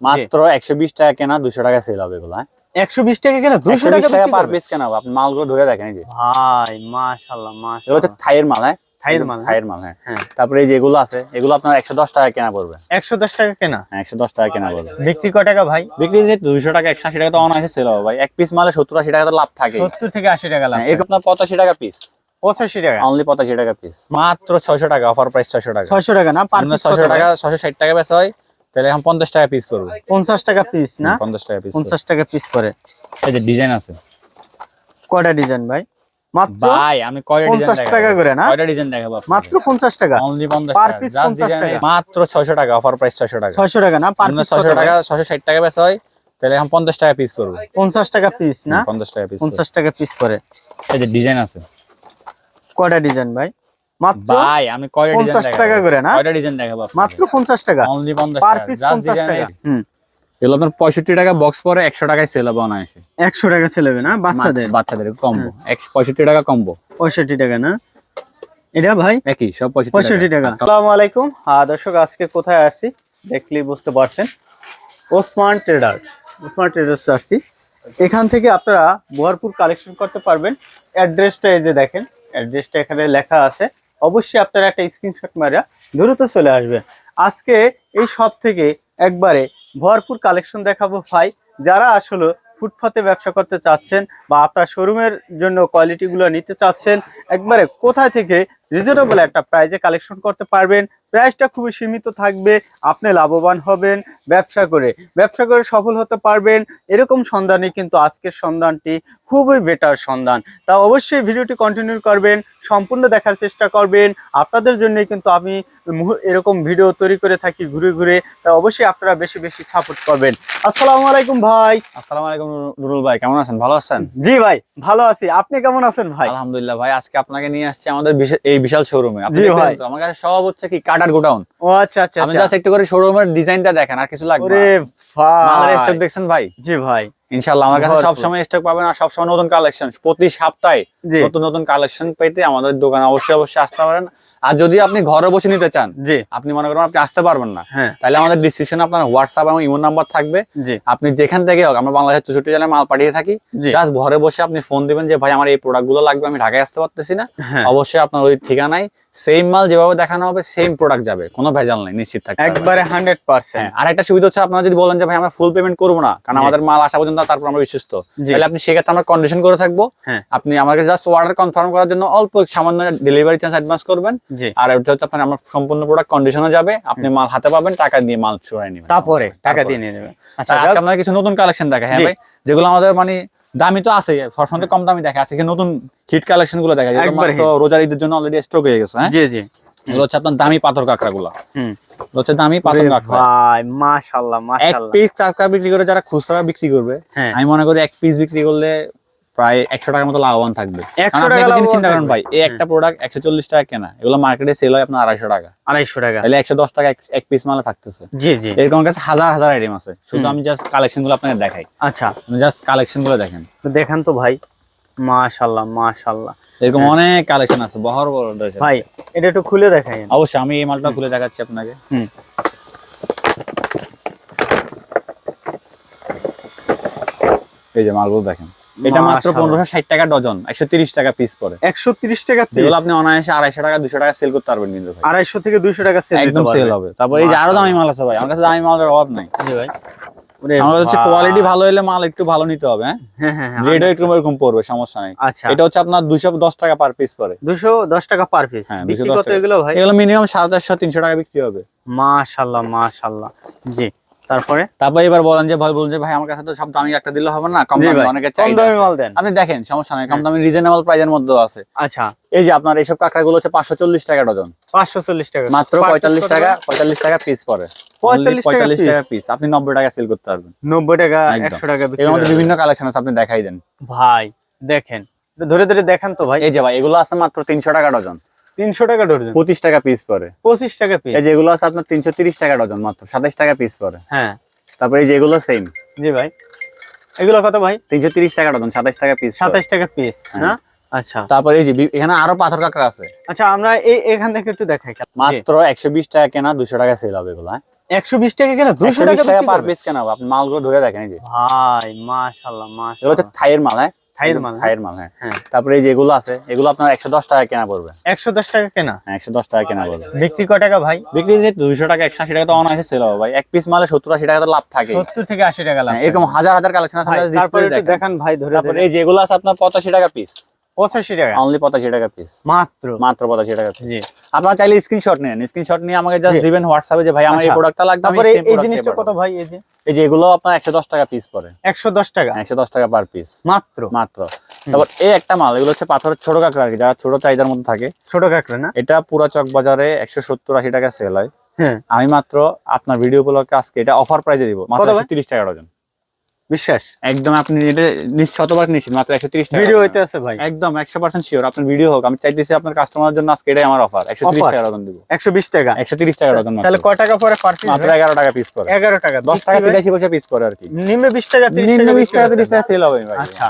মাত্র একশো বিশ টাকা কেনা দুশো টাকা সেল হবে এগুলো হ্যাঁ? একশো বিশ টাকা কেনা দুশো টাকা পার পিস কেনা আপনি মালগুলো ধরে দেখেন এই যে। ভাই মাশাল্লাহ এগুলো হচ্ছে থাইয়ের মাল হ্যাঁ? থাইয়ের মাল থাইয়ের মাল হ্যাঁ। হ্যাঁ। তারপরে এই যে এগুলো আছে এগুলো আপনার একশো দশ টাকা কেনা পড়বে। একশো দশ টাকা কেনা? হ্যাঁ একশো দশ টাকা কেনা পড়বে। বিক্রি ক টাকা ভাই? বিক্রি যে দুইশো টাকা একশো আশি টাকা তো অনায়াসে সেল হবে ভাই। এক পিস মালে সত্তর আশি টাকা তো লাভ থাকে সত্তর থেকে আশি টাকা লাভ এরকম আপনার পঁচাশি টাকা পিস পঁচাশি টাকা। অনলি পঁচাশি টাকা পিস মাত্র ছয়শো টাকা অফার প্রাইস ছয়শো টাকা। ছয়শো টাকা না ছয়শো টাকা ছয়শো ষাট টাকা বেচা হয়। তাহলে এখন পঞ্চাশ টাকা পিস পড়বে। পঞ্চাশ টাকা পিস না? পঞ্চাশ টাকা পিস পঞ্চাশ টাকা পিস করে এই যে ডিজাইন আছে। কয়টা ডিজাইন ভাই? মাত্র ভাই আমি কয়টা ডিজাইন 50 টাকা করে না? ডিজাইন দেখাবো মাত্র পঞ্চাশ টাকা? অনলি পঞ্চাশ টাকা। piece Just 50 design টাকা। মাত্র ছয়শো টাকা অফার প্রাইস ছয়শো টাকা। ছয়শো টাকা না? পার ছয়শো টাকা ছয়শো ষাট টাকা বেচা হয়। তাহলে এখন পঞ্চাশ টাকা পিস পড়বে। পঞ্চাশ টাকা পিস না? পঞ্চাশ টাকা পিস পঞ্চাশ টাকা পিস এই যে ডিজাইন আছে। কয়টা ডিজাইন ভাই? মাত্র ভাই আমি কয়টা ডিজাইন 50 টাকা করে না? কয়টা ডিজাইন দেখাবো মাত্র পঞ্চাশ টাকা। অনলি পঞ্চাশ পার টাকা পিস হুম। এগুলো আপনার পঁয়ষট্টি টাকা বক্স পরে একশো টাকায় সেল হবে অনায়াসে। একশো টাকা না? বাচ্চাদের? বাচ্চাদের কম্বো পঁয়ষট্টি টাকা কম্বো পঁয়ষট্টি টাকা না? এটা ভাই? একই সব পঁয়ষট্টি পঁয়ষট্টি টাকা। আসসালামু আলাইকুম। হ্যাঁ দর্শক আজকে কোথায় আসছি? দেখলেই বুঝতে পারছেন। ওসমান ট্রেডার্স। ওসমান ট্রেডার্স আসছি। এখান থেকে আপনারা ভরপুর কালেকশন করতে পারবেন। অ্যাড্রেসটা এই যে দেখেন। অ্যাড্রেসটা এখানে লেখা আছে। অবশ্যই আপনারা একটা স্ক্রিনশট মারা দ্রুত চলে আসবেন। আজকে এই সব থেকে একবারে ভরপুর কালেকশন দেখাবো ভাই। যারা আসলে ফুটপাতে ব্যবসা করতে চাচ্ছেন বা আপনার শোরুমের জন্য কোয়ালিটিগুলো নিতে চাচ্ছেন, একবারে কোথায় থেকে রিজনেবল একটা প্রাইজে কালেকশন করতে পারবেন। প্রাইসটা খুবই সীমিত থাকবে আপনি লাভবান হবেন ব্যবসা করে। ব্যবসা করে সফল হতে পারবেন। এরকম সন্ধানে কিন্তু আজকের সন্ধানটি খুবই বেটার সন্ধান। তা অবশ্যই ভিডিওটি কন্টিনিউ করবেন সম্পূর্ণ দেখার চেষ্টা করবেন। আপনাদের জন্যই কিন্তু আমি এরকম ভিডিও তৈরি করে থাকি ঘুরে ঘুরে। তা অবশ্যই আপনারা বেশি বেশি সাপোর্ট করবেন। আসসালামু আলাইকুম ভাই। আসসালামু আলাইকুম নুরুল ভাই কেমন আছেন? ভালো আছেন? জি ভাই ভালো আছি। আপনি কেমন আছেন ভাই? আলহামদুলিল্লাহ ভাই আজকে আপনাকে নিয়ে আসছি আমাদের বিশা- এই বিশাল শোরুমে আপনি দেখেন তো, আমার কাছে সব হচ্ছে কি কাটার গোডাউন ও আচ্ছা আচ্ছা আপনি আচ্ছা। জাস্ট একটু করে শোরুমের ডিজাইনটা দেখেন আর কিছু লাগবে আরে। মালের ভাই। স্টক দেখছেন ভাই? জি ভাই। ইনশাআল্লাহ আমার কাছে। সব সময় স্টক পাবেন আর সব সময় নতুন কালেকশন প্রতি সপ্তাহে নতুন নতুন কালেকশন পেতে আমাদের দোকানে অবশ্যই অবশ্যই আসতে পারেন। আর যদি আপনি ঘরে বসে নিতে চান জি। আপনি মনে করেন আপনি আসতে পারবেন না হ্যাঁ। তাহলে আমাদের ডিসক্রিপশনে আপনার হোয়াটসঅ্যাপ এবং ইমো নাম্বার থাকবে। আপনি যেখান থেকে হোক আমরা বাংলাদেশের চৌষট্টি জেলায় মাল পাঠিয়ে থাকি। জাস্ট ঘরে বসে আপনি ফোন দিবেন যে ভাই আমার এই প্রোডাক্টগুলো লাগবে আমি ঢাকায় আসতে পারতেছি না। হ্যাঁ। অবশ্যই আপনার ওই ঠিকানায় সেম মাল যেভাবে দেখানো হবে সেম প্রোডাক্ট যাবে কোনো ভেজাল নাই নিশ্চিত পারেন। একবারে হান্ড্রেড হ্যাঁ পার্সেন্ট আর একটা সুবিধা হচ্ছে আপনারা যদি বলেন যে ভাই আমরা ফুল পেমেন্ট করব না কারণ আমাদের মাল আসা পর্যন্ত তারপর আমরা বিশ্বস্ত। তাহলে আপনি সেক্ষেত্রে আমরা কন্ডিশন করে থাকব। আপনি আমাকে জাস্ট অর্ডার কনফার্ম করার জন্য অল্প সামান্য ডেলিভারি চার্জ অ্যাডভান্স করবেন। আর ওটা হচ্ছে আপনার আমার সম্পূর্ণ প্রোডাক্ট কন্ডিশনে যাবে। আপনি মাল হাতে পাবেন টাকা দিয়ে মাল ছুড়াই নেবেন। তারপরে টাকা দিয়ে নিয়ে নেবেন। আচ্ছা আজকে আপনাদের কিছু নতুন কালেকশন দেখা হ্যাঁ ভাই যেগুলো আমাদের মানে দামি তো আছে সবসময় কম দামি দেখা আছে নতুন হিট কালেকশনগুলো দেখা যায় রোজার ঈদের জন্য অলরেডি স্টক হয়ে গেছে হ্যাঁ? জি জি। এগুলো হচ্ছে আপনার দামি পাথর কাঁকড়া গুলো হচ্ছে দামি পাথর কাঁকড়া। ভাই মাশাআল্লাহ এক পিস চাকা বিক্রি করে যারা খুচরা বিক্রি করবে হ্যাঁ। আমি মনে করি এক পিস বিক্রি করলে প্রায় একশো টাকার মতো লাভবান থাকবে। 100 টাকা একটা জিনিস লাভবান চিন্তা করেন ভাই এই একটা প্রোডাক্ট একশো চল্লিশ টাকা কেনা এগুলো মার্কেটে সেল হয় আপনার আড়াইশো টাকা। আড়াইশো টাকা। তাহলে একশো দশ টাকা এক- পিস মালে থাকতেছে। জি জি। এরকম কাছে হাজার হাজার আইটেম আছে। শুধু আমি জাস্ট কালেকশনগুলো আপনাকে দেখাই। আচ্ছা। জাস্ট কালেকশনগুলো দেখেন। তো দেখান তো ভাই মাশাআল্লাহ মাশাআল্লাহ। এরকম অনেক কালেকশন আছে বহর বড় ভাই এটা একটু খুলে দেখাই। অবশ্যই আমি এই মালটা খুলে দেখাচ্ছি আপনাকে। হুম। এই যে মালগুলো দেখেন। এটা মাত্র। পনেরোশো ষাট টাকা ডজন একশো তিরিশ টাকা পিস পরে একশো তিরিশ টাকা। যেগুলো আপনি অনায়াসে আড়াইশো টাকা দুশো টাকা সেল করতে পারবেন কিন্তু আড়াইশো থেকে দুইশো টাকা সেল একদম সেল হবে। তারপর এই যে আরও দামি মাল আছে ভাই আমার কাছে দামি মালের অভাব নাই। ভাই। ওরে আমাদের হচ্ছে কোয়ালিটি ভালো হলে মাল একটু ভালো নিতে হবে হ্যাঁ? হ্যাঁ হ্যাঁ হ্যাঁ। রেটও একটু এরকম পড়বে সমস্যা নাই। আচ্ছা। এটা হচ্ছে আপনার দুশো দশ টাকা পার পিস পরে দুশো দশ টাকা পার পিস হ্যাঁ, বিক্রি 210 কত টাকা। এগুলো ভাই? এগুলো মিনিমাম সাড়ে চারশো তিনশো টাকা বিক্রি হবে। মাশাল্লাহ মাশাল্লাহ জি। তারপরে? তারপর এবার বলেন যে ভাই বলুন যে ভাই আমার কাছে তো সব দামি একটা দিলে হবে না কম দামি অনেকে কম দামি মাল দেন। আপনি দেখেন সমস্যা নাই কম হ্যাঁ। দামি রিজনেবল প্রাইজের মধ্যে আছে। আচ্ছা। এই যে আপনার এইসব কাঁকড়া গুলো হচ্ছে পাঁচশো চল্লিশ টাকা ডজন। পাঁচশো চল্লিশ টাকা। মাত্র Per piece পঁয়তাল্লিশ কত টাকা করে? পঁয়তাল্লিশ টাকা পিস পরে 45 টাকা পঁয়তাল্লিশ? টাকা পিস আপনি নব্বই টাকা সেল করতে পারবেন। নব্বই টাকা একদম। একশো টাকা এর মধ্যে বিভিন্ন কালেকশন আছে আপনি দেখাই দেন। ভাই দেখেন। ধরে ধরে দেখেন তো ভাই। এই যে ভাই এগুলো আছে মাত্র তিনশো টাকা ডজন। তিনশো টাকা ডজন। পঁচিশ টাকা পিস পরে। পঁচিশ টাকা পিস এই যে আছে আপনার তিনশো তিরিশ টাকা ডজন মাত্র সাতাইশ টাকা পিস পরে। হ্যাঁ। তারপরে এই যে সেম জি ভাই। এগুলো কত ভাই? তিনশো তিরিশ টাকা ডজন সাতাইশ টাকা পিস সাতাইশ টাকা পিস হ্যাঁ। আচ্ছা। তারপরে এই যে এখানে আরও পাথর কাঁকড়া আছে। আচ্ছা আমরা এই এখান থেকে একটু দেখাই। মাত্র একশো বিশ টাকা কেনা দুশো টাকা সেল হবে এগুলো হ্যাঁ? একশো বিশ টাকা কেন দুশো টাকা পার পিস কেন হবে? আপনি মালগুলো ধরে দেখেন এই যে। ভাই মাশাল্লাহ মাশাল্লাহ থাইয়ের মাল হ্যাঁ। থাইয়ের মাল, হ্যাঁ? থাইয়ের মাল হ্যাঁ। তারপরে এই যে এগুলো আছে এগুলো আপনার একশো দশ টাকা কেনা পড়বে। একশো দশ টাকা কেনা? হ্যাঁ একশো দশ টাকা কেনা পড়বে। বিক্রি ক টাকা ভাই? বিক্রি যে দুইশো টাকা একশো আশি টাকা তো অনায়াসে সেল হবে ভাই। এক পিস মালে সত্তর আশি টাকা তো লাভ থাকে সত্তর থেকে আশি টাকা লাভ এরকম হাজার হাজার কালেকশন আছে আপনারা দেখেন। ভাই ধরে তারপরে এই যেগুলো আছে আপনার পঁচাশি টাকা পিস পঁচাশি টাকা। অনলি পঁচাশি টাকা পিস মাত্র। মাত্র পঁচাশি টাকা পিস জি। আপনারা চাইলে স্ক্রিনশট নেন। স্ক্রিনশট নিয়ে আমাকে জাস্ট। দিবেন হোয়াটসঅ্যাপে যে ভাই আমার এই আচ্ছা। প্রোডাক্টটা লাগবে তারপরে এই জিনিসটা কত ভাই এই যে? এই যে এগুলো আপনার একশো দশ টাকা পিস পড়ে। একশো দশ টাকা? একশো দশ টাকা পার পিস মাত্র? মাত্র। তারপর এই একটা মাল এগুলো হচ্ছে পাথরের ছোট কাঁকড়া আর কি যারা ছোট চাহিদার মধ্যে থাকে। ছোট কাঁকড়া না? এটা পুরা চক বাজারে একশো সত্তর আশি টাকা সেল হয়। হ্যাঁ। আমি মাত্র আপনার ভিডিও উপলক্ষে আজকে এটা অফার প্রাইজে দিব। মাত্র কত ভাই? একশো তিরিশ টাকা ডজন বিশ্বাস? একদম আপনি এটা শতভাগ নিশ্চিত মাত্র একশো তিরিশ টাকা। ভিডিও হইতে আছে ভাই। একদম একশো পার্সেন্ট শিওর আপনার ভিডিও হোক আমি চাইতেছি আপনার কাস্টমারের জন্য আজকে এটাই আমার অফার একশো তিরিশ? টাকা ডজন দিব। একশো বিশ টাকা? একশো তিরিশ টাকা ডজন তাহলে ক টাকা পরে মাত্র এগারো টাকা পিস করে এগারো টাকা। দশ টাকা তিরাশি পয়সা পিস করে আর কি। নিম্নে বিশ টাকা নিম্ন টাকা বিশ টাকা তিরিশ টাকা সেল হবে ভাই। আচ্ছা।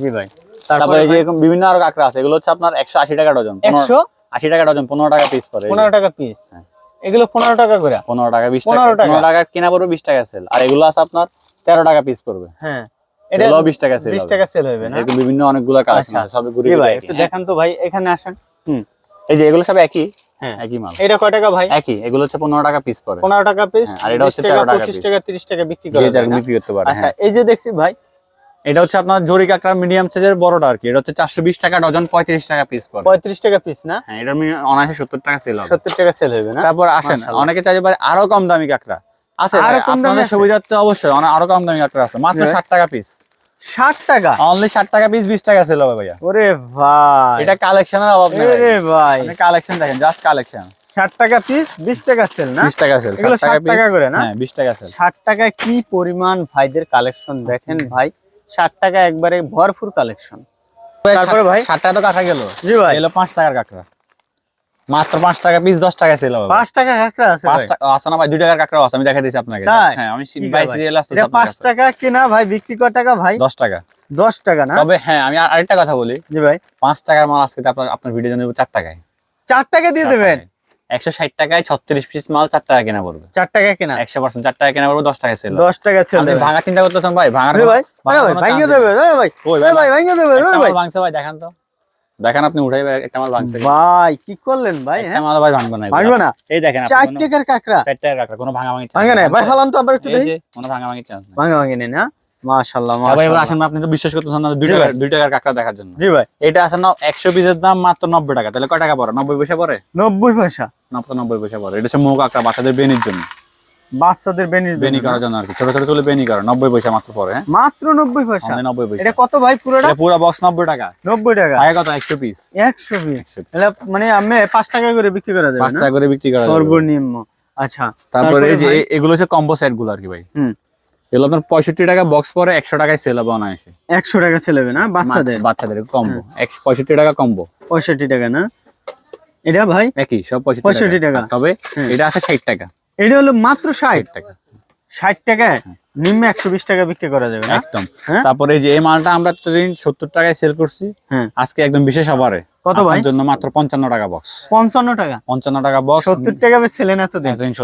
জি ভাই। তারপরে যে বিভিন্ন আরও কাঁকড়া আছে এগুলো হচ্ছে আপনার একশো আশি টাকা ডজন একশো? আশি টাকা ডজন পনেরো টাকা পিস পরে। পনেরো টাকা পিস হ্যাঁ। এগুলো পনেরো টাকা করে। পনেরো টাকা বিশ 15 টাকা টাকা। পনেরো টাকা কেনা পড়বে বিশ টাকা সেল আর এগুলো আছে আপনার তেরো টাকা পিস পড়বে। হ্যাঁ। এটা বিশ টাকা সেল বিশ টাকা সেল হবে না? বিভিন্ন অনেকগুলো কালেকশন আচ্ছা। আছে সবে ঘুরে ভাই একটু। দেখান তো ভাই এখানে আসেন। হুম। এই যে এগুলো সব একই? হ্যাঁ। একই মাল। এটা কয় টাকা ভাই? একই। এগুলো হচ্ছে পনেরো টাকা পিস পড়ে। পনেরো টাকা পিস হ্যাঁ, আর এটা হচ্ছে 20 টাকা পঁচিশ টাকা তিরিশ টাকা বিক্রি করা? বিক্রি করতে পারে আচ্ছা হ্যাঁ। এই যে দেখছি ভাই এটা হচ্ছে আপনার জরি কাঁকড়া মিডিয়াম সাইজের বড়টা আর কি। এটা হচ্ছে চারশো বিশ টাকা ডজন পঁয়ত্রিশ টাকা পিস পড়ে পঁয়ত্রিশ টাকা পিস না? হ্যাঁ এটা অনায়াসে সত্তর টাকা সেল হবে। সত্তর টাকা সেল হবে না? তারপর আসেন অনেকে পারে আরও কম দামি কাঁকড়া। আছে আরও কম দামি? অবশ্যই আরও কম দামি কাঁকড়া আছে। মাত্র হ্যাঁ। ষাট টাকা পিস ষাট টাকা? অনলি ষাট টাকা পিস বিশ টাকা সেল হবে ভাইয়া। ওরে ভাই। এটা কালেকশনের অভাব নেই ওরে ভাই। কালেকশন দেখেন জাস্ট কালেকশন ষাট টাকা পিস বিশ টাকা সেল না? বিশ টাকা সেল এগুলো 60 টাকা করে না? হ্যাঁ বিশ টাকা সেল ষাট টাকায় কি পরিমাণ ভাইদের কালেকশন দেখেন ভাই? ষাট টাকা একবারে ভরপুর কালেকশন তারপরে ভাই? ষাট টাকা তো কাঁকড়া গেল। জি ভাই। এলো পাঁচ টাকার কাঁকড়া। মাত্র পাঁচ টাকা পিস দশ টাকা হবে। পাঁচ টাকা কাঁকড়া আছে না ভাই? দুই টাকার কাঁকড়া আছে আমি দেখাই দিয়েছি আপনাকে? হ্যাঁ আমি পাঁচ টাকা কিনা ভাই বিক্রি কত টাকা ভাই? দশ টাকা। দশ টাকা না? তবে হ্যাঁ আমি আরেকটা কথা বলি। জি ভাই। পাঁচ টাকার মাল আজকে আপনার আপনার ভিডিও জন্য চার টাকায়। চার টাকা দিয়ে দেবেন? একশো ষাট টাকায় ছত্রিশ পিস মাল চার টাকা কেনা পড়বে। চার টাকা কিনা? একশো পার্সেন্ট চার টাকা কেনা পড়বে দশ টাকা সেল দশ টাকা ভাঙা চিন্তা করতেছেন ভাই আরে ভাই ভাই ভাঙিয়ে দেবে ভাই। ভাই ভাঙিয়ে দেবে ভাই। ভাঙছে ভাই দেখান তো। দেখেন আপনি উঠাই একটা মাল ভাঙছে। ভাই কি করলেন ভাই হ্যাঁ? মাল ভাই ভাঙবে না ভাঙবে না? এই দেখেন আপনি চার টাকার কাঁকড়া। চার টাকার কাঁকড়া কোনো ভাঙা ভাঙি ভাঙে না ভাই হালাম তো আবার একটু এই দেখি। যে কোনো ভাঙা ভাঙি চান্স নেই। ভাঙে ভাঙে নেই না? মাশাআল্লাহ আসেন আপনি তো বিশ্বাস করতেছেন না জি টাকার দুই টাকার কাঁকড়া দেখার জন্য। জি ভাই। এটা আছে না একশো পিসের দাম মাত্র নব্বই টাকা। তাহলে কয় টাকা পড়ে? পয়সা পড়ে? নব্বই পয়সা। পড়ে। এটা হচ্ছে মৌ কাঁকড়া বাচ্চাদের বেনির জন্য। বাচ্চাদের বেনি করার জন্য আর কি। ছোট ছোট চলে বেনি করে নব্বই পয়সা মাত্র পড়ে হ্যাঁ? মাত্র নব্বই পয়সা। এটা কত ভাই পুরোটা? এটা পুরো বক্স নব্বই টাকা। নব্বই টাকা। আগে কত? একশো পিস একশো পিস এটা মানে আমি টাকা করে বিক্রি করা যাবে টাকা করে বিক্রি করা যাবে। সর্বনিম্ন। আচ্ছা তারপরে এই যে এগুলো হচ্ছে কম্বো সেটগুলো আর কি ভাই। হুম। এগুলো আপনার পঁয়ষট্টি টাকা বক্স পরে একশো টাকায় সেল হবে অনায়াসে। একশো টাকা ছেলেবে না? বাচ্চাদের? বাচ্চাদের কম্বো পঁয়ষট্টি টাকা কম্বো পঁয়ষট্টি টাকা না? এটা ভাই? একই সব পঁয়ষট্টি টাকা। তবে হ্যাঁ। এটা আছে ষাট টাকা। এটা হলো মাত্র ষাট। টাকা। ষাট টাকায়? নিম্নে একশো বিশ টাকা বিক্রি করা যাবে একদম। হ্যাঁ? তারপরে এই যে এই মালটা আমরা এতদিন সত্তর টাকায় সেল করছি। হ্যাঁ। আজকে একদম বিশেষ অফারে। কত ভাই? জন্য মাত্র পঞ্চান্ন টাকা বক্স পঞ্চান্ন টাকা? পঞ্চান্ন টাকা বক্স সত্তর টাকা ছেলে না তো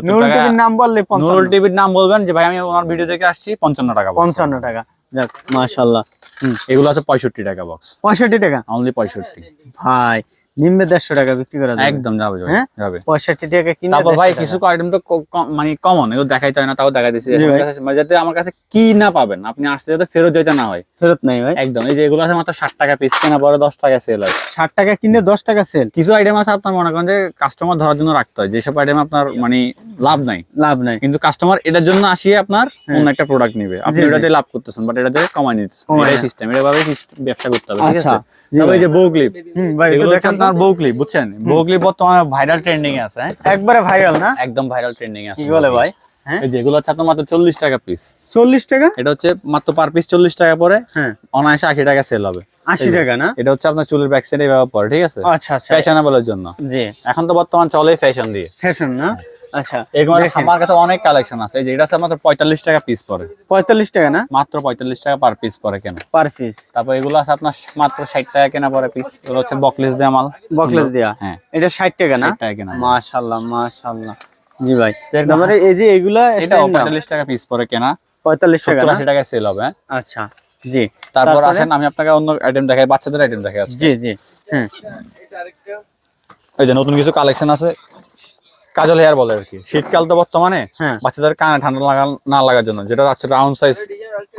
নুরুল টিভির নাম বললে নুরুল টিভির নাম বলবেন যে ভাই আমি ওনার ভিডিও দেখে আসছি পঞ্চান্ন টাকা পঞ্চান্ন টাকা। যাক মাশাল্লাহ এগুলো আছে পঁয়ষট্টি টাকা বক্স পঁয়ষট্টি টাকা? অনলি পঁয়ষট্টি। ভাই নিম্নে দেড়শো টাকা বিক্রি করা যাবে। একদম যাবে যাবে, হ্যাঁ? পঁয়ষট্টি টাকা কিনে তারপর ভাই কিছু আইটেম তো মানে কমন এগুলো দেখাইতে হয় না তাও দেখাই দিচ্ছি। মানে যাতে আমার কাছে কি না পাবেন আপনি আসতে যাতে ফেরত যেতে না হয়। ফেরত নাই ভাই। একদম এই যে এগুলো আছে মাত্র ষাট টাকা পিস কেনা পরে দশ টাকা সেল হয়। ষাট টাকা কিনে দশ টাকা সেল কিছু আইটেম আছে আপনার মনে করেন যে কাস্টমার ধরার জন্য রাখতে হয় যেসব আইটেম আপনার মানে লাভ নাই। লাভ নাই। কিন্তু কাস্টমার এটার জন্য আসিয়ে আপনার অন্য একটা প্রোডাক্ট নিবে। আপনি। এটাতে লাভ করতেছেন বাট এটাতে কমাই নিচ্ছেন। সিস্টেম এটা ভাবে ব্যবসা করতে হবে ঠিক আচ্ছা আছে তবে এই যে বউ ক্লিপ ভাই এগুলো। আপনার বৌকলি বুঝছেন? বৌকলি বর্তমানে ভাইরাল ট্রেন্ডিং এ আছে হ্যাঁ? একবারে ভাইরাল না? একদম ভাইরাল ট্রেন্ডিং এ আছে কি বলে ভাই? হ্যাঁ? যেগুলো হচ্ছে আপনার মাত্র চল্লিশ টাকা পিস চল্লিশ টাকা? এটা হচ্ছে মাত্র পার পিস চল্লিশ টাকা পরে হ্যাঁ। অনায়াসে আশি টাকা সেল হবে। আশি টাকা না? এটা হচ্ছে আপনার চুলের পরে ঠিক আছে? আচ্ছা আচ্ছা। ফ্যাশনেবলের জন্য। জি। এখন তো বর্তমান চলে ফ্যাশন দিয়ে। ফ্যাশন না? আচ্ছা এরকম আমার কাছে অনেক কালেকশন আছে। এই যে এটা আছে মাত্র পঁয়তাল্লিশ টাকা পিস পরে। পঁয়তাল্লিশ টাকা না? মাত্র পঁয়তাল্লিশ টাকা পার পিস পরে কেন। পার পিস তারপর এগুলো আছে আপনার মাত্র ষাট টাকা কেনা পরে পিস এগুলো হচ্ছে বকলেস দেওয়া মাল। বকলেস দেয়া। হ্যাঁ। এটা ষাট টাকা না? 60 টাকা কেনা পড়ে। মাশাল্লাহ মাশাল্লাহ জি ভাই। এরকম মানে এই যে এগুলা এটাও পঁয়তাল্লিশ টাকা পিস পরে কেনা। পঁয়তাল্লিশ টাকা সত্তর না? আশি টাকায় সেল হবে হ্যাঁ? আচ্ছা জি। তারপর তারপরে? আসেন আমি আপনাকে অন্য আইটেম দেখাই বাচ্চাদের আইটেম দেখাই আজকে। জি জি। হ্যাঁ। এই যে নতুন কিছু কালেকশন আছে কাজল হেয়ার বলে আর কি। শীতকাল তো বর্তমানে হ্যাঁ। বাচ্চাদের কানে ঠান্ডা লাগা না লাগার জন্য যেটা হচ্ছে রাউন্ড সাইজ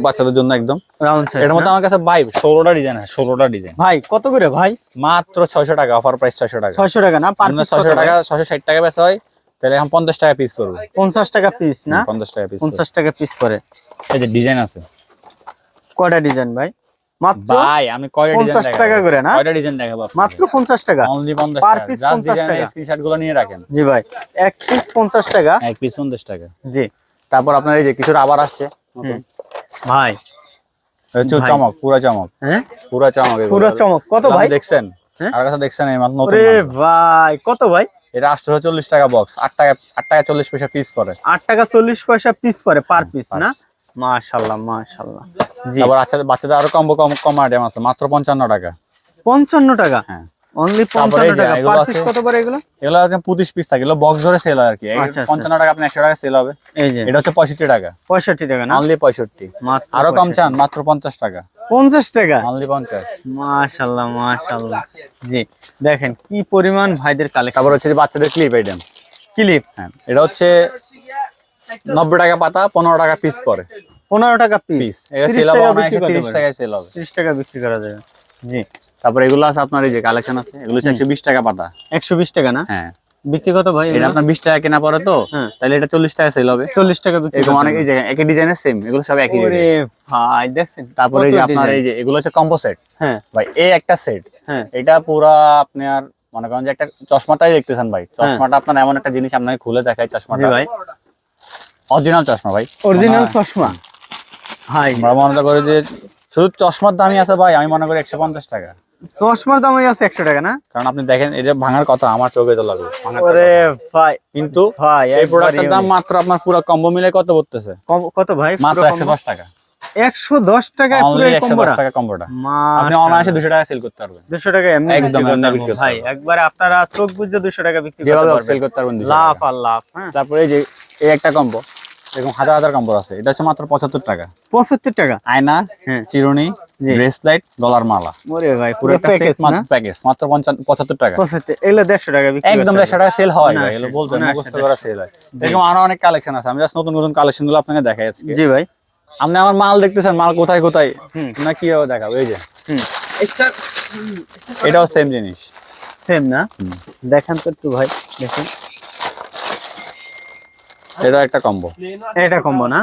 বাচ্চাদের জন্য একদম। রাউন্ড সাইজ এটার মধ্যে আমার কাছে বাই ষোলোটা ডিজাইন আছে ষোলোটা ডিজাইন ভাই কত করে ভাই? মাত্র ছয়শো টাকা অফার প্রাইস ছয়শো টাকা। ছয়শো টাকা না? পার ছয়শো টাকা ছয়শো ষাট টাকা বেচা হয় তাহলে এখন পঞ্চাশ টাকা পিস পড়বে। পঞ্চাশ টাকা পিস না? পঞ্চাশ টাকা পিস পঞ্চাশ টাকা পিস করে এই যে ডিজাইন আছে। কয়টা ডিজাইন ভাই? মাত্র ভাই আমি কয়টা ডিজাইন 50 টাকা করে না? কয়টা ডিজাইন দেখাবো মাত্র পঞ্চাশ টাকা। অনলি পঞ্চাশ Per টাকা। 50 টাকা। স্ক্রিনশট নিয়ে রাখেন। জি ভাই এক পিস পঞ্চাশ টাকা। এক পিস পঞ্চাশ টাকা। জি। তারপর আপনার এই যে কিছু রাবার আসছে ভাই। চমক পুরা চমক। হ্যাঁ? পুরা চমক। পুরো চমক। কত ভাই? দেখছেন? হ্যাঁ? আর কাছে দেখছেন এই মাত্র নতুন ভাই কত ভাই? এটা আটশো চল্লিশ টাকা বক্স আট টাকা আট টাকা চল্লিশ পয়সা পিস পরে। আট টাকা চল্লিশ পয়সা পিস পরে পার পিস না? মাশাল্লাহ মাশাল্লাহ জি। তারপর বাচ্চাদের বাচ্চাদের আরও কম্বো কম কম আইটেম আছে মাত্র পঞ্চান্ন টাকা। পঞ্চান্ন টাকা? হ্যাঁ। অনলি তারপরে পঞ্চান্ন এই যে টাকা। পার পিস কত পরে এগুলো? এগুলো আপনার পঁচিশ পিস থাকে এগুলো বক্স ধরে সেল হয় আর কি। এই আচ্ছা, আচ্ছা। টাকা আপনি একশো টাকা সেল হবে। এই যে। এটা হচ্ছে পঁয়ষট্টি টাকা। পঁয়ষট্টি টাকা না? অনলি পঁয়ষট্টি। মাত্র আরও কম চান মাত্র পঞ্চাশ টাকা। পঞ্চাশ টাকা? অনলি পঞ্চাশ। মাশাল্লাহ মাশাল্লাহ জি দেখেন কি পরিমাণ ভাইদের কালেকশন তারপর হচ্ছে বাচ্চাদের ক্লিপ আইটেম ক্লিপ হ্যাঁ এটা হচ্ছে নব্বই টাকা পাতা পনেরো টাকা পিস পরে পনেরো টাকা পিস তিরিশ। টাকায় সেল হবে। তিরিশ টাকা বিক্রি করা যাবে। জি। তারপর এগুলো আছে আপনার এই যে কালেকশন আছে এগুলো একশো বিশ টাকা পাতা। একশো বিশ টাকা না? হ্যাঁ। বিক্রি কত ভাই এটা আপনার বিশ টাকা কেনা পরে তো হ্যাঁ। তাহলে এটা চল্লিশ টাকা সেল হবে। চল্লিশ টাকা বিক্রি এরকম অনেক এই যে একই ডিজাইনের সেম এগুলো সব একই ওরে ভাই দেখছেন? তারপরে এই যে আপনার এই যে এগুলো হচ্ছে কম্বো সেট হ্যাঁ। ভাই এই একটা সেট হ্যাঁ। এটা পুরা আপনার মনে করেন যে একটা চশমাটাই দেখতেছেন ভাই। চশমাটা আপনার এমন একটা জিনিস আপনাকে খুলে দেখায় হ্যাঁ। চশমাটা। ভাই। অরিজিনাল চশমা ভাই। অরিজিনাল চশমা? ভাই আমরা মনে করি যে শুধু চশমার দামই আছে ভাই আমি মনে করি একশো পঞ্চাশ টাকা। চশমার দামই আছে একশো টাকা না? কারণ আপনি দেখেন এটা ভাঙার কথা আমার চোখে তো লাগবে। ভাঙার ভাই কিন্তু এই প্রোডাক্টের দাম মাত্র আপনার পুরো কম্বো মিলে কত পড়তেছে? কত ভাই? মাত্র একশো দশ টাকা। একশো দশ টাকায় পুরো টাকা কম্বোটা আপনি অনায়াসে দুশো টাকা সেল করতে পারবেন। দুশো টাকা এমনি একদম বিক্রি করতে এমনি পারব। বিক্রি করতে ভাই পারব। একবারে আপনারা চোখ বুঝে দুশো টাকা বিক্রি যেভাবে সেল করতে পারবেন লাভ আর লাভ হ্যাঁ। তারপরে যে এই একটা কম্বো এরকম হাজার হাজার কম্বো আছে। এটা হচ্ছে মাত্র পঁচাত্তর টাকা। পঁচাত্তর টাকা? আয়না হ্যাঁ। চিরুনি। ব্রেসলাইট ডলার মালা। ওরে ভাই পুরো একটা প্যাকেজ সেট প্যাকেজ মাত্র পঞ্চান্ন- পঁচাত্তর টাকা। পঁচাত্তর এগুলো দেড়শো টাকা বিক্রি একদম করতে দেড়শো টাকা সেল হয় ভাই এগুলো বলতে মুখস্থ করা সেল হয়। এরকম আরও অনেক কালেকশন আছে আমি জাস্ট নতুন নতুন কালেকশনগুলো আপনাকে দেখাই আজকে। জি ভাই। আপনি আমার মাল দেখতেছেন মাল কোথায় কোথায়? হুম। না কি দেখাবো এই যে। এটাও সেম জিনিস। সেম না। দেখেন তো একটু ভাই দেখুন। এটা একটা কম্বো এটা কম্বো না?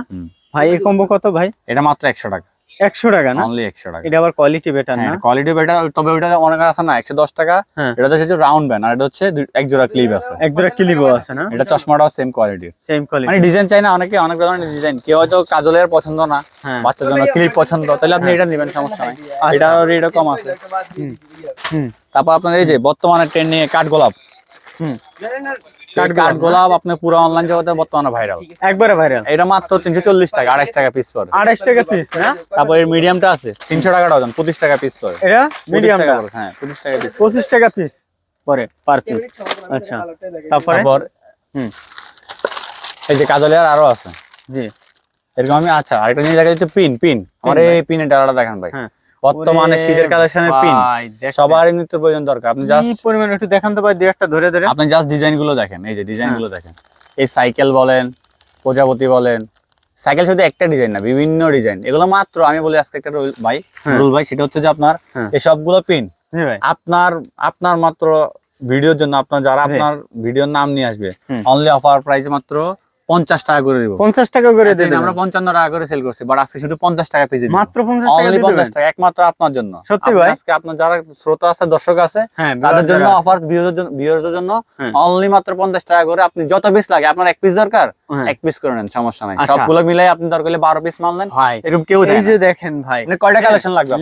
ভাই এই কম্বো কত ভাই? এটা মাত্র একশো টাকা। একশো টাকা না? অনলি একশো টাকা। এটা আবার কোয়ালিটি বেটার না? কোয়ালিটি বেটার তবে ওইটা অনেক আছে না একশো দশ টাকা। হ্যাঁ। এটা হচ্ছে রাউন্ড ব্যান আর এটা হচ্ছে এক জোড়া ক্লিপ আছে। এক জোড়া ক্লিপও আছে না? এটা চশমাটাও সেম কোয়ালিটি সেম কোয়ালিটি মানে ডিজাইন চাই না অনেকে অনেক ধরনের ডিজাইন কেউ হয়তো কাজলের পছন্দ না হ্যাঁ। বাচ্চার জন্য ক্লিপ পছন্দ। তাহলে আপনি এটা নেবেন সমস্যা নাই। এটা রেটও কম আছে। হুম। তারপর আপনার এই যে বর্তমানে ট্রেন্ডিং এ কাঠ গোলাপ হুম। কাঠ গোলাপ আপনার পুরো অনলাইন জগতে বর্তমানে ভাইরাল একবারে ভাইরাল এটা মাত্র তিনশো চল্লিশ টাকা আড়াইশ টাকা পিস পরে আড়াইশ টাকা পিস না? তারপর এর মিডিয়ামটা আছে তিনশো টাকা ডজন পঁচিশ টাকা পিস পরে এটা মিডিয়াম হ্যাঁ পঁচিশ টাকা পিস পঁচিশ টাকা পিস পরে পার পিস আচ্ছা। তারপরে? তারপর হুম। এই যে কাজলের আরও আছে। জি। এরকম আমি আচ্ছা আরেকটা নিয়ে দেখা যাচ্ছে পিন পিন। আমার এই পিনের ডালাটা দেখান ভাই। হ্যাঁ। বর্তমানে শীতের কালেকশনের পিন। সবারই নিত্য প্রয়োজন দরকার। আপনি জাস্ট পরিমাণ একটু দেখান তো ভাই দুই একটা ধরে ধরে। আপনি জাস্ট ডিজাইনগুলো দেখেন এই যে ডিজাইন হ্যাঁ। গুলো দেখেন। এই সাইকেল বলেন প্রজাপতি বলেন সাইকেল শুধু একটা ডিজাইন না বিভিন্ন ডিজাইন এগুলো মাত্র আমি বলি আজকে একটা রুল ভাই হ্যাঁ। রুল ভাই সেটা হচ্ছে যে আপনার হ্যাঁ। এই সবগুলো পিন আপনার আপনার মাত্র ভিডিওর জন্য আপনার যারা আপনার ভিডিওর নাম নিয়ে আসবে অনলি অফার প্রাইস মাত্র পঞ্চাশ টাকা করে দিব পঞ্চাশ টাকা করে এতদিন আমরা পঞ্চান্ন টাকা করে সেল করছি বাট আজকে শুধু পঞ্চাশ টাকা পেয়েছি মাত্র পঞ্চাশ টাকা পঞ্চাশ টাকা একমাত্র আপনার জন্য সত্যি ভাই? আজকে আপনার যারা শ্রোতা আছে দর্শক আছে হ্যাঁ তাদের জন্য অফার ভিউয়ারদের জন্য হ্যাঁ। অনলি মাত্র পঞ্চাশ টাকা করে আপনি যত পিস লাগে আপনার এক পিস দরকার হ্যাঁ। এক পিস করে নেন সমস্যা নাই আচ্ছা। সবগুলো মিলাই আপনি দরকার হলে বারো পিস মাল নেন এরকম কেউ এই যে দেখেন ভাই মানে কয়টা কালেকশন লাগবে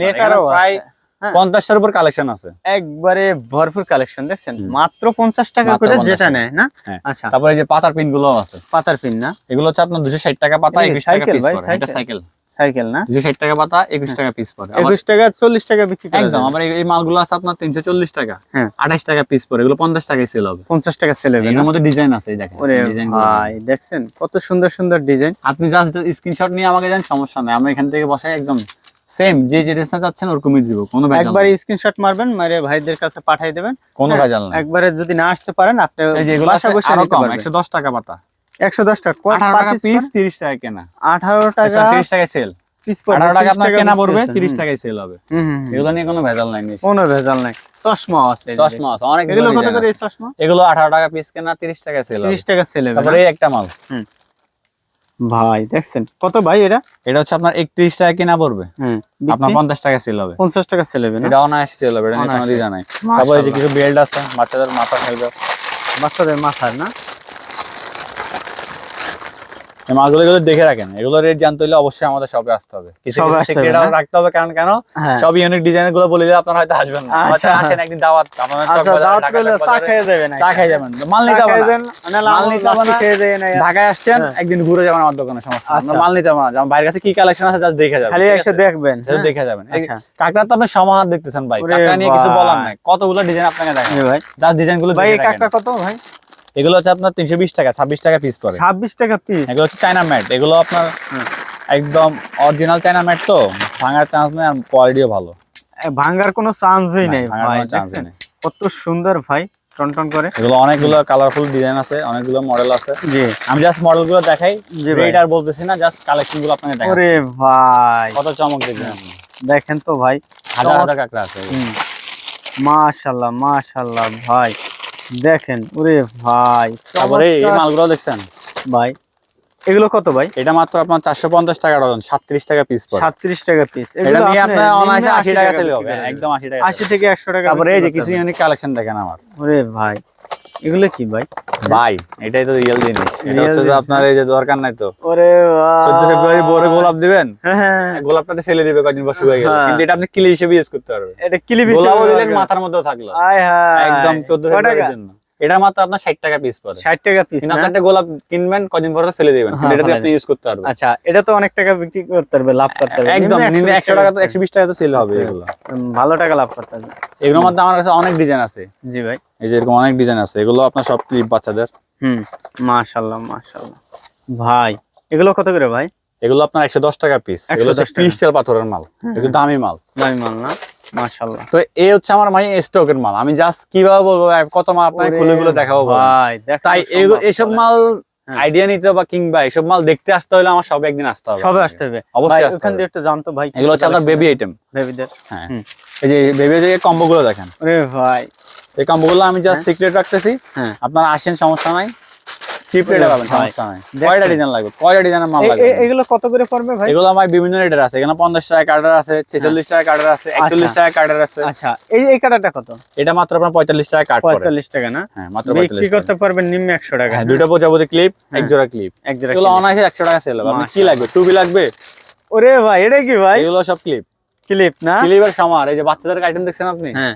প্রায় হ্যাঁ। পঞ্চাশটার উপর কালেকশন আছে। একবারে ভরপুর কালেকশন দেখছেন? মাত্র পঞ্চাশ টাকা করে 50 যেটা নেয় না? হ্যাঁ। আচ্ছা। তারপরে যে পাতার পিনগুলো আছে। পাতার পিন না? এগুলো হচ্ছে আপনার দুশো ষাট টাকা পাতা একুশ টাকা সাইকেল পিস এটা সাইকেল। সাইকেল সাইকেল না? দুশো ষাট টাকা পাতা একুশ টাকা পিস একুশ টাকা চল্লিশ টাকা বিক্রি একদম। এই- মালগুলো আছে আপনার তিনশো চল্লিশ টাকা। হ্যাঁ। আঠাশ টাকা পিস পরে এগুলো পঞ্চাশ টাকায় সেল হবে। পঞ্চাশ টাকা সেল হবে এর মধ্যে ডিজাইন আছে এই দেখেন। ভাই দেখছেন? কত সুন্দর সুন্দর ডিজাইন আপনি জাস্ট স্ক্রিনশট নিয়ে আমাকে সমস্যা নাই। আমরা এখান থেকে বসাই একদম সেম যে যে ড্রেসটা চাচ্ছেন ওরকমই দিব কোনো ভেজাল একবার স্ক্রিনশট মারবেন মারে ভাইদের কাছে পাঠিয়ে দেবেন। কোনো হ্যাঁ, ভেজাল নাই। একবারে যদি না আসতে পারেন আপনি এই যে বাসা বসে আরও নিতে কম পারবেন। একশো দশ টাকা পাতা। একশো দশ টাকা আঠারো টাকা পিস তিরিশ টাকা কেনা। আঠারো টাকা তিরিশ টাকায় সেল পিস আঠারো টাকা আপনার কেনা পড়বে তিরিশ টাকায় সেল হবে। হুম হুম, হুম। এগুলো নিয়ে কোনো ভেজাল নাই। কোনো ভেজাল নাই। চশমা আছে চশমা আছে অনেক এগুলো কত করে এই চশমা? এগুলো আঠারো টাকা পিস কেনা তিরিশ টাকায় সেল হবে। তিরিশ টাকা সেল হবে তারপরে এই একটা মাল। ভাই দেখছেন? কত ভাই এটা? এটা হচ্ছে আপনার একত্রিশ টাকা কেনা পড়বে। হ্যাঁ আপনার পঞ্চাশ টাকা সেল হবে। পঞ্চাশ টাকা সেল হবে এটা অনায়াসে সেল হবে এটা নিয়ে কোনো অনায়াসে। দ্বিধা নাই। তারপরে এই যে কিছু বেল্ট আছে বাচ্চাদের মাথা খাইবে বাচ্চাদের মাথার না? এই মালগুলো এগুলো দেখে রাখেন। এগুলো রেট জানতে হলে অবশ্যই আমাদের শপে আসতে হবে। কিছু? রাখতে হবে কারণ কেন? হ্যাঁ। সব ইউনিক ডিজাইনগুলো বলে দিলে আপনারা হয়তো আসবেন না। আচ্ছা। আসেন একদিন দাওয়াত। আপনারা আচ্ছা দাওয়াত করলে চা খেয়ে যাবেন। চা খাই যাবেন। মাল নিতে হবে মাল নিতে হবে না। খেয়ে যাবেন ঢাকায় আসছেন হ্যাঁ। একদিন ঘুরে যাবেন আমার দোকানে সমস্যা। আচ্ছা। আমরা মাল নিতে হবে না। বাইরের কাছে কি কালেকশন আছে জাস্ট দেখে যাবেন খালি এসে দেখবেন হ্যাঁ? দেখে যাবেন। আচ্ছা। তো আপনি সমাহার দেখতেছেন ভাই। কাঁকড়া নিয়ে কিছু বলার নাই। কতগুলো ডিজাইন আপনাকে দেখেন ভাই। জাস্ট ডিজাইনগুলো ভাই। কাকটা কত ভাই? এগুলো হচ্ছে আপনার তিনশো বিশ টাকা ছাব্বিশ টাকা পিস পড়ে ছাব্বিশ টাকা পিস এগুলো হচ্ছে চায়না ম্যাট এগুলো আপনার একদম অরিজিনাল চায়না ম্যাট তো ভাঙার চান্স নেই আর কোয়ালিটিও ভালো। ভাঙ্গার কোনো চান্সই নেই ভাই কত সুন্দর ভাই করে। এগুলো অনেকগুলো কালারফুল ডিজাইন আছে অনেকগুলো মডেল আছে। জি। আমি জাস্ট দেখাই রেট আর বলতেছি না জাস্ট আপনাকে দেখাই ভাই। কত চমক দেখেন তো ভাই হাজার হাজার কাঁকড়া আছে। হুম। মাশাল্লাহ মাশাল্লাহ ভাই। দেখেন ওরে ভাই। তারপরে এই মালগুলো দেখছেন? ভাই এগুলো কত ভাই? এটা মাত্র আপনার চারশো পঞ্চাশ টাকা ডজন সাতত্রিশ টাকা পিস পড়ে। সাতত্রিশ টাকা পিস এটা নিয়ে আপনার অনায়াসে আশি টাকা সেল হবে একদম আশি টাকা আশি থেকে একশো টাকা তারপরে এই যে কিছু ইউনিক কালেকশন দেখেন আমার। ওরে ভাই। এগুলো কি ভাই? ভাই এটাই তো রিয়েল জিনিস। এটা হচ্ছে যে আপনার এই যে দরকার নাই তো। ওরে চোদ্দ ফেব্রুয়ারি বড় গোলাপ দিবেন? হ্যাঁ, গোলাপটা গোলাপটাতে ফেলে দিবে কদিন বসে হয়ে গেল। হ্যাঁ। কিন্তু এটা আপনি কিলি হিসেবে ইউজ করতে পারবেন। এটা কিলিপ গোলাপ দিলেন মাথার মধ্যেও থাকল। হায়। একদম চোদ্দ ফেব্রুয়ারির জন্য। এটা মাত্র আপনার ষাট টাকা পিস পড়ে। ষাট টাকা পিস কিন্তু আপনি একটা গোলাপ কিনবেন কদিন পরে ফেলে দিবেন। হ্যাঁ, আপনি ইউজ করতে পারবেন। আচ্ছা এটা তো অনেক টাকা বিক্রি করতে পারবে লাভ করতে পারবে একদম নিম্নে নিম্নে 120 একশো টাকা তো। একশো বিশ টাকা তো সেল হবে এগুলো। ভালো টাকা লাভ করতে পারবে এগুলোর মধ্যে আমার কাছে অনেক ডিজাইন আছে। জি ভাই। এই যে এরকম অনেক ডিজাইন আছে। এগুলো আপনার সব ক্লিপ বাচ্চাদের। হুম মাশাল্লাহ মাশাল্লাহ ভাই এগুলো কত করে ভাই? এগুলো আপনার একশো দশ টাকা পিস এগুলো হচ্ছে 110 টাকা। ক্রিস্টাল পাথরের মাল। একটু দামি মাল। দামি মাল না? মাশাল্লাহ তো এই হচ্ছে আমার মানে স্টকের মাল। আমি জাস্ট কীভাবে বলব কত মাল আপনাকে ওরে খুলে খুলে দেখাবো ভাই তাই এগুলো এসব মাল হ্যাঁ। আইডিয়া নিতে বা কিংবা এসব মাল দেখতে আসতে হলে আমার সব একদিন আসতে হবে। সবে আসতে হবে। অবশ্যই ওখান দিয়ে একটু জানতো ভাই এগুলো হচ্ছে আপনার বেবি আইটেম বেবিদের হ্যাঁ। এই যে বেবি যে কম্বো গুলো দেখেন। ওরে ভাই। এই কম্বো গুলো আমি জাস্ট সিক্রেট রাখতেছি। হ্যাঁ। আপনারা আসেন সমস্যা নাই। চিপ রেটে পাবেন সমস্যা নাই। কয়টা ডিজাইন লাগবে? কয়টা ডিজাইনের মাল এ- লাগবে? এগুলো কত করে পড়বে ভাই? এগুলো আমার বিভিন্ন রেটের আছে। এখানে পঞ্চাশ টাকা কার্ডার আছে ছেচল্লিশ টাকা কার্ডার আছে টাকা আচ্ছা এই এই কাটাটা কত? এটা মাত্র আপনার পঁয়তাল্লিশ টাকা কাট টাকা না? হ্যাঁ মাত্র বিক্রি করতে পারবেন নিম্নে একশো টাকা। হ্যাঁ দুটো প্রজাপতি ক্লিপ এক হ্যাঁ। জোড়া ক্লিপ এক জোড়া এগুলো অনায়াসে একশো টাকা সেল হবে। আপনার কি। লাগবে? টুবি লাগবে? ওরে ভাই এটা কি ভাই? এগুলো সব ক্লিপ ক্লিপ না? ক্লিপের সমার এই যে বাচ্চাদের আইটেম দেখছেন আপনি? হ্যাঁ।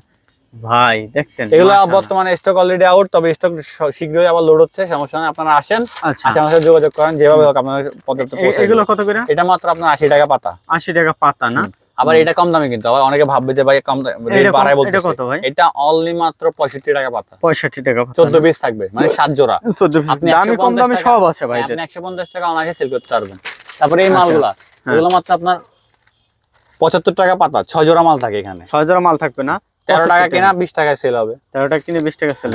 ভাই দেখছেন এগুলো বর্তমানে স্টক অলরেডি আউট তবে স্টক শীঘ্রই আবার লোড হচ্ছে সমস্যা নেই আপনারা আসেন আচ্ছা। আসে আমার সাথে যোগাযোগ করেন যেভাবে হোক আপনাদের পর্যাপ্ত এগুলো কত করে? এটা মাত্র আপনার আশি টাকা পাতা। আশি টাকা পাতা না? আবার এটা কম দামে কিন্তু আবার অনেকে ভাববে যে ভাই কম রেট এটা বাড়ায় অনলি মাত্র পঁয়ষট্টি টাকা পাতা। পঁয়ষট্টি টাকা পাতা। চোদ্দ পিস থাকবে মানে সাত জোড়া। চোদ্দ piece। আপনি দামি কম 150 দামি সব আছে ভাই আপনি একশো পঞ্চাশ টাকা অনায়াসে সেল করতে পারবেন। তারপরে এই আচ্ছা। মালগুলা হ্যাঁ। এগুলো মাত্র আপনার পঁচাত্তর টাকা পাতা ছয় জোড়া মাল থাকে এখানে। ছয় জোড়া মাল থাকবে না? তেরো টাকা 65 কেনা বিশ টাকায় সেল হবে। তেরো টাকা কিনে বিশ টাকা সেল